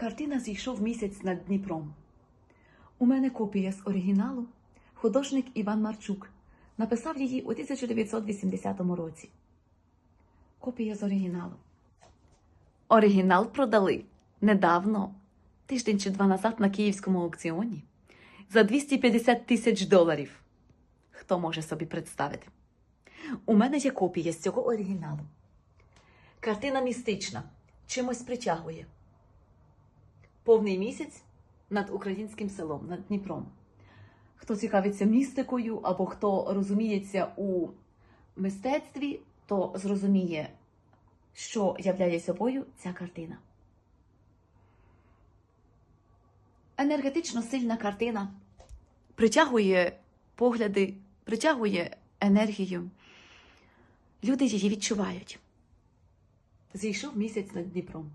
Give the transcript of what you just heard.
Картина зійшов місяць над Дніпром. У мене копія з оригіналу. Художник Іван Марчук написав її у 1980 році. Копія з оригіналу. Оригінал продали недавно, тиждень чи два назад на київському аукціоні за 250 тисяч доларів. Хто може собі представити? У мене є копія з цього оригіналу. Картина містична, чимось притягує. Повний місяць над українським селом, над Дніпром. Хто цікавиться містикою або хто розуміється у мистецтві, то зрозуміє, що являє собою ця картина. Енергетично сильна картина притягує погляди, притягує енергію. Люди її відчувають. Зійшов місяць над Дніпром.